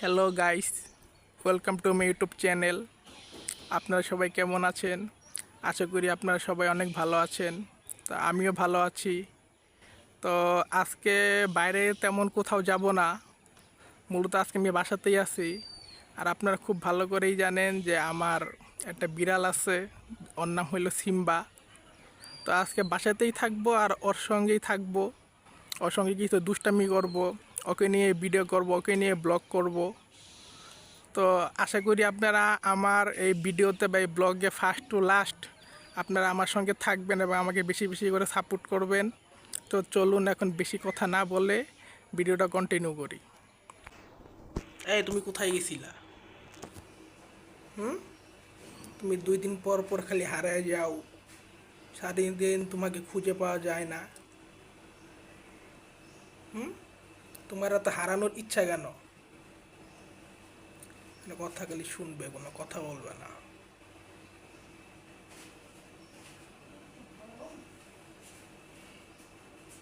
Hello guys welcome to my YouTube channel আপনারা সবাই কেমন আছেন? আশা করি আপনারা সবাই অনেক ভালো আছেন। তো আমিও ভালো আছি। তো আজকে বাইরে তেমন কোথাও যাব না। মূলত আজকে আমি বাসাতেই আছি। আর আপনারা খুব ভালো করেই জানেন যে আমার একটা বিড়াল আছে। ওর নাম হলো সিম্বা। তো আজকে বাসাতেই থাকব আর ওর সঙ্গেই থাকব। ওর সঙ্গে কিছু দুষ্টামি করব। ওকে নিয়ে ভিডিও করব, ওকে নিয়ে ব্লগ করব। তো আশা করি আপনারা আমার এই ভিডিওতে বা এই ব্লগে ফার্স্ট টু লাস্ট আপনারা আমার সঙ্গে থাকবেন এবং আমাকে বেশি বেশি করে সাপোর্ট করবেন। তো চলুন এখন বেশি কথা না বলে ভিডিওটা কন্টিনিউ করি। এই, তুমি কোথায় গেছিলা? হুম? তুমি দুই দিন পর পর খালি হারায় যাও। সারাদিন তোমাকে খুঁজে পাওয়া যায় না। হুম? তোমার এত হারানোর ইচ্ছা কেন? কথা খালি শুনবে কোনো কথা বলবে না।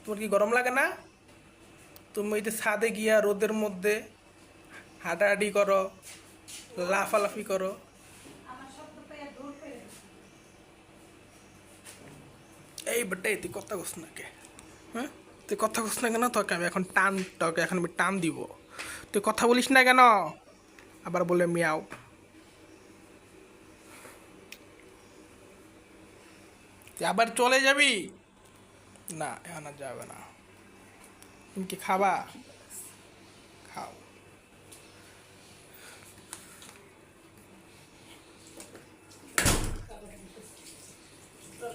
তোমার কি গরম লাগে না? তুমি ওই যে ছাদে গিয়া রোদের মধ্যে হাঁটাহাঁটি করো লাফালাফি করো। এই বেটা তুই কথা কস না কে? হ্যাঁ? তুই কথা কস না কেন? তোকে আমি এখন টান, তোকে এখন আমি টান দিব। তুই কথা বলিস না কেন? আবার বলে মিয়াও। আবার চলে যাবি? না, এখন আর যাবে না। তুমি কি খাবা? খাও।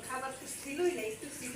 খাবার তো ছিলই না, একটু ছিল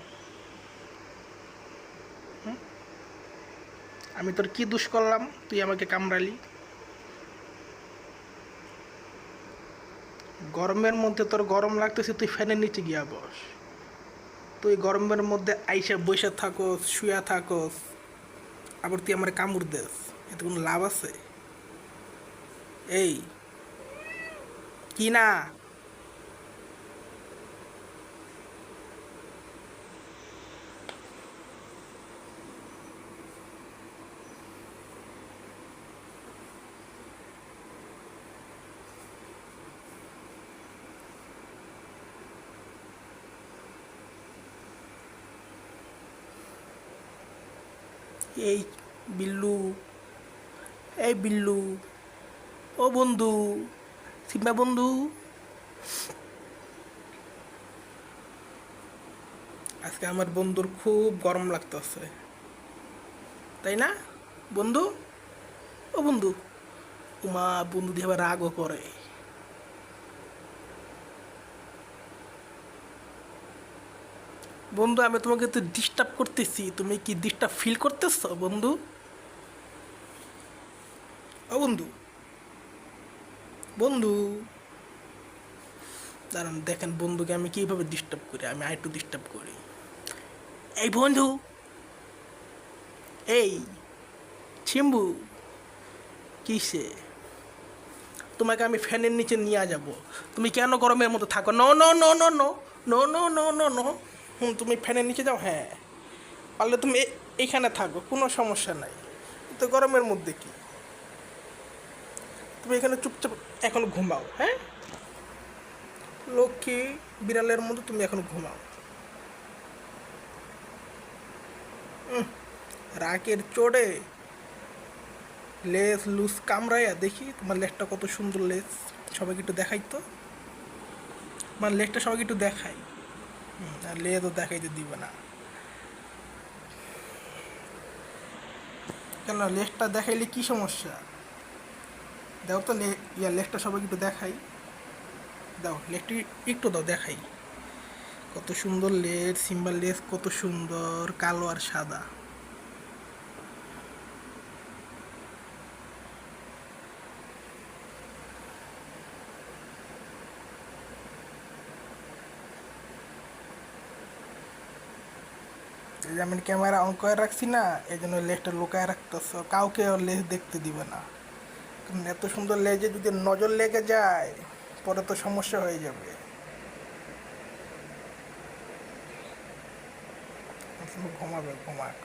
আমি তোর কি দোষ করলাম? তুই আমাকে কামড়ালি। গরমের মধ্যে তোর গরম লাগতেছে, তুই ফ্যানের নিচে গিয়া বস। তুই গরমের মধ্যে আইসা বসে থাকোস, শুয়া থাকোস, আবার তুই আমার কামড় দেস। এতে কোনো লাভ আছে? এই, কি না? এই বিল্লু এই বিল্লু, ও বন্ধু, সিম্বা বন্ধু। আজকে আমার বন্ধুর খুব গরম লাগতেছে। তাই না? বন্ধু? ও বন্ধু, উমা, বন্ধু দিয়ে আবার রাগও করে। বন্ধু, আমি তোমাকে তো ডিস্টার্ব করতেছি। তুমি কি ডিস্টার্ব ফিল করতেছ, বন্ধু? ও বন্ধু। বন্ধু। দাঁড়ান, দেখেন বন্ধুকে আমি কীভাবে ডিস্টার্ব করি, আমি আরেকটু ডিস্টার্ব করি। এই বন্ধু। এই চিম্বু কিসে? তোমাকে আমি ফ্যানের নিচে নিয়ে যাব। তুমি কেন গরমের মতো থাকো? No no no no no no no no no হুম তুমি ফ্যানের নিচে যাও হ্যাঁ। পারলে তুমি এ- এইখানে থাকো, কোনো সমস্যা নাই। তো গরমের মধ্যে কি? তুমি এখানে চুপচাপ এখন ঘুমাও হ্যাঁ? লক্ষ্মী বিড়ালের মতো তুমি এখন ঘুমাও। রাগের চড়ে লেস লুজ কামড়াইয়া দেখি, তোমার লেজটা কত সুন্দর লেস সবাইকে একটু দেখাই তো। আমার লেজটা সবাইকে একটু দেখাই। আর তো দেখাইতে দিবে না। কেন লেজটা দেখাইলে কি সমস্যা? দাও তো লে, ইয়া লেজটা সবাইকে একটু দেখাই। দাও লেজটি একটু দাও, দেখাই। কত সুন্দর লেজ সিম্বার লেজ কত সুন্দর, কালো আর সাদা। এই যে আমি ক্যামেরা অন করে রাখছি না এই জন্য লেজটা লুকায় রাখতেছ। কাউকে ওর লেজ দেখতে দিবে না। কারণ এত সুন্দর লেজে যদি নজর লেগে যায় পরে তো সমস্যা হয়ে যাবে। ঘুমাবে ঘুমাক।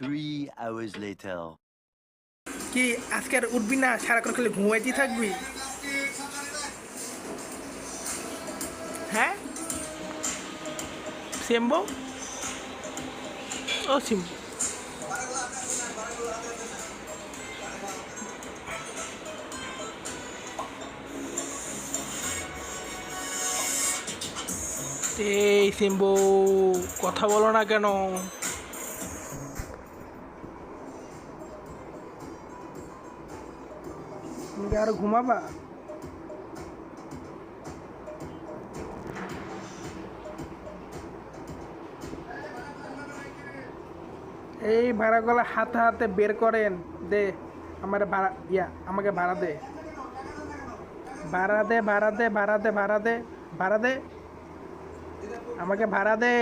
Three hours later. কি আজকে আর উঠবি না? সারাক্ষণ খালি ঘুমাইতেই থাকবি? হ্যাঁ? সিম্বো ও সিম্বো এই সিম্বু কথা বলো না কেন? কি ঘুমাবা? এই ভাড়াগুলো হাতে হাতে বের করেন। দে, আমার ভাড়া, ইয়া, আমাকে ভাড়া দে। ভাড়া দে ভাড়া দে ভাড়া দে ভাড়া দে ভাড়া দে। আমাকে ভাড়া দে।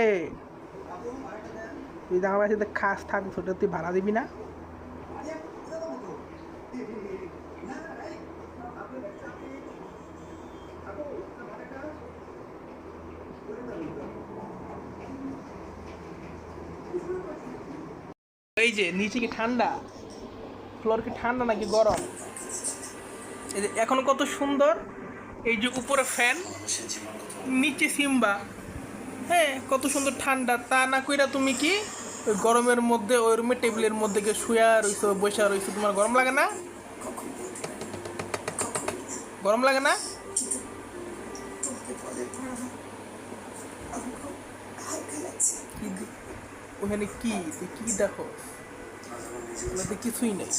তুই দেখা সাথে খাস থাক ছোট তুই ভাড়া দিবি না। যে নিচে কি ঠান্ডা? ফ্লোর কি ঠান্ডা নাকি গরম? এই যে এখন কত সুন্দর? এই যে উপরে ফ্যান নিচে সিম্বা। হ্যাঁ কত সুন্দর ঠান্ডা। তা না কইরা তুমি কি ওই গরমের মধ্যে ওই রুমে টেবিলের মধ্যে গিয়ে শুয়া রইছো বসে রইছো তোমার গরম লাগে না? গরম লাগে না? ওখানে কি? কি দেখো? ওগুলোতে কিছুই নেই।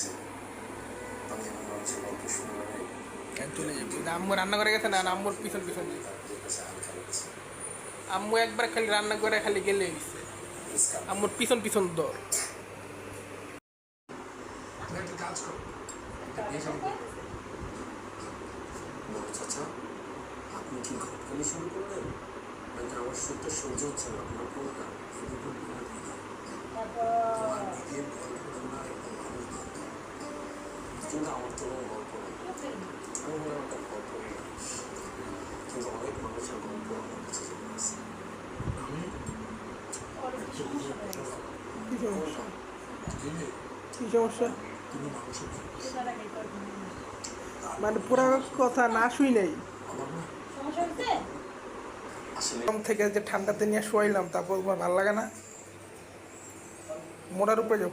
চলে যাবে আম্মু রান্না করে গেছে না? আর আম্মুর পিছন পিছন আম্মু একবার খালি রান্না করে খালি গেলে গেছে আম্মুর পিছন পিছন দৌড় চাচা আপনি কি ঘটকালি শুরু করলেন নাকি আমার সহ্য হচ্ছে না আপনার কোনো না শুধু তোমার দিদির কিন্তু আমার তো কোনো গল্প নেই আমি বললাম একটা গল্প কিন্তু অনেক মানুষের গল্প আমার কাছে আমি সমস্যা? মানে পুরা কথা না শুই নেই। থেকে যে ঠান্ডাতে নিয়ে শোয়াইলাম তারপর ভালো লাগে না। মোড়ার উপরে যাও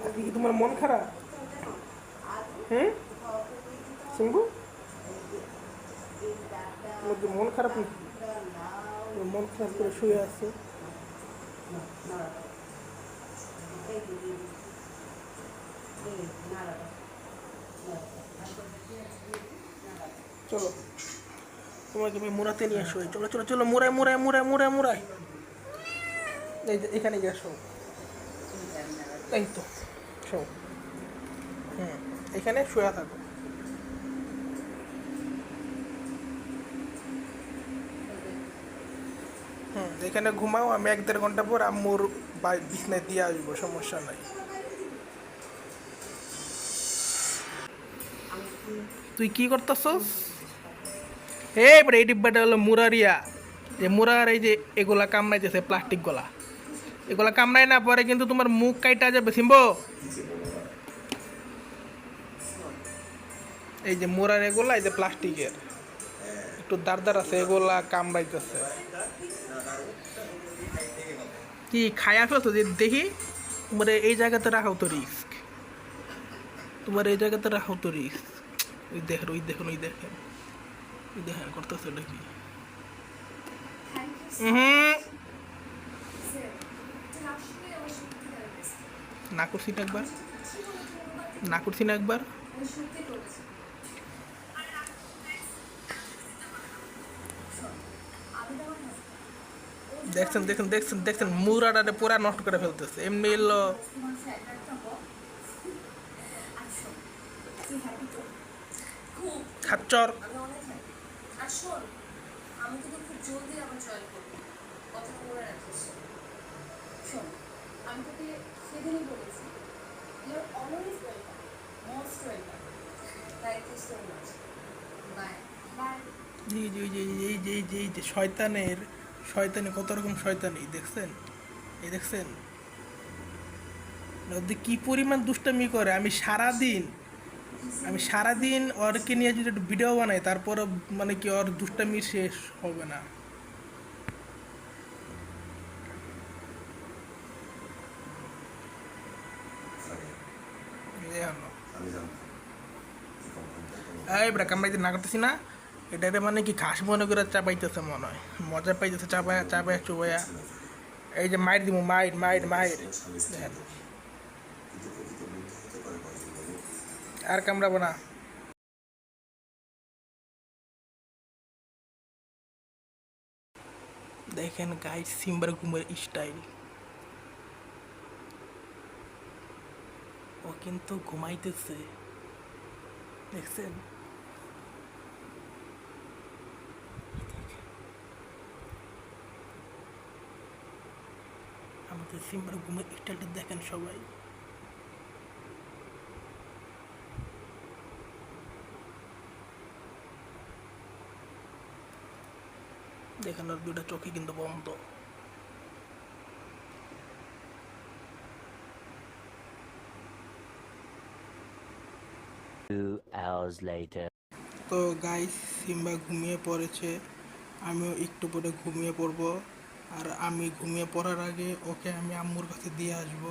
আজকে কি তোমার মন খারাপ? হ্যাঁ? তোমার মন খারাপ মন খারাপ করে শুয়ে আছে। চলো। তোমাকে আমি মুড়াতে নিয়ে আসো চলো চলো চলো, মোড়ায় মোড়ায়, মুড়ায় মোড়ায়, মুড়ায়। এই এখানে গিয়ে আসো। এই তো। শো হুম, এখানে শুয়ে থাকো। হুম, এখানে ঘুমাও, আমি এক দেড় ঘণ্টা পর আম্মুর বিছনায় দিয়ে আসব, সমস্যা নাই। তুই কি করতেছস? হে এবার এই ডিব্বাটা হলো মুরারিয়া। যে মুরার এই যে এগুলা কামড়াইতেছে, প্লাস্টিকগুলা। এগুলা কামড়ায় না পরে কিন্তু তোমার মুখ কাইটা যাবে, সিম্বো। এই যে মুরার এগুলা, এই যে প্লাস্টিকের। একটু দাঁড় দাঁড় আছে, এগুলা কামড়াইতেছে। কি, খায়া ফেলছো যে দেখি। তোমার এই জায়গাতে রাখাও তো রিস্ক তোমার এই জায়গাতে রাখাও তো রিস্ক ওই দেখেন ওই দেখেন ওই দেখেন। ওই দেখেন, করতেছে এটা কি না করছি না একবার। না করছি না একবার। দেখছেন দেখছেন দেখছেন দেখছেন মুরাটারে পুরা নষ্ট করে ফেলতেছে এমনি এলো খাচ্চর আমি মনে জি জি জি জি জি জি শয়তানের শয়তানে কত রকম শয়তানি দেখছেন? এই দেখছেন? ওদের কি পরিমাণ দুষ্টামি করে? আমি সারা দিন আমি সারা দিন ওরকে নিয়ে যদি একটু ভিডিও বানাই তারপর মানে কি ওর দুষ্টামি শেষ হবে না। এই বেটা কামড়াইতে না করতেছি না। এটাতে মানে কি ঘাস মনে করে চাপাইতেছে মনে হয়। মজা পাইতেছে চাপায়া চাপায়া চুবায়া এই যে মাইর দিব মাইর মাইর মাইর আর কামড়াবো না। দেখেন গাই সিম্বার ঘুমের স্টাইল ও কিন্তু ঘুমাইতেছে। দেখছেন? আমাদের সিম্বার ঘুমের স্টাইলটা দেখেন সবাই। দেখেন ওর দুটা চোখে কিন্তু বন্ধ। তো গাইস সিম্বা ঘুমিয়ে পড়েছে। আমিও একটু পরে ঘুমিয়ে পড়ব। আর আমি ঘুমিয়ে পড়ার আগে ওকে আমি আম্মুর কাছে দিয়ে আসব।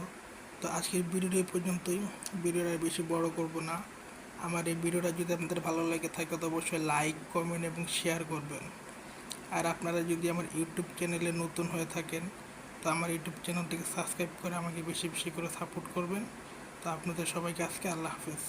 তো আজকের ভিডিওটা পর্যন্তই। ভিডিওটা বেশি বড় করব না। আমার এই ভিডিওটা যদি আপনাদের ভালো লাগে থাকে, তো অবশ্যই লাইক কমেন্ট এবং শেয়ার করবেন। আর আপনারা যদি আমার ইউটিউব চ্যানেলে নতুন হয়ে থাকেন, তো আমার ইউটিউব চ্যানেলটিকে সাবস্ক্রাইব করে আমাকে বেশি বেশি করে সাপোর্ট করবেন। তো আপনাদের সবাইকে আজকে আল্লাহ হাফিজ।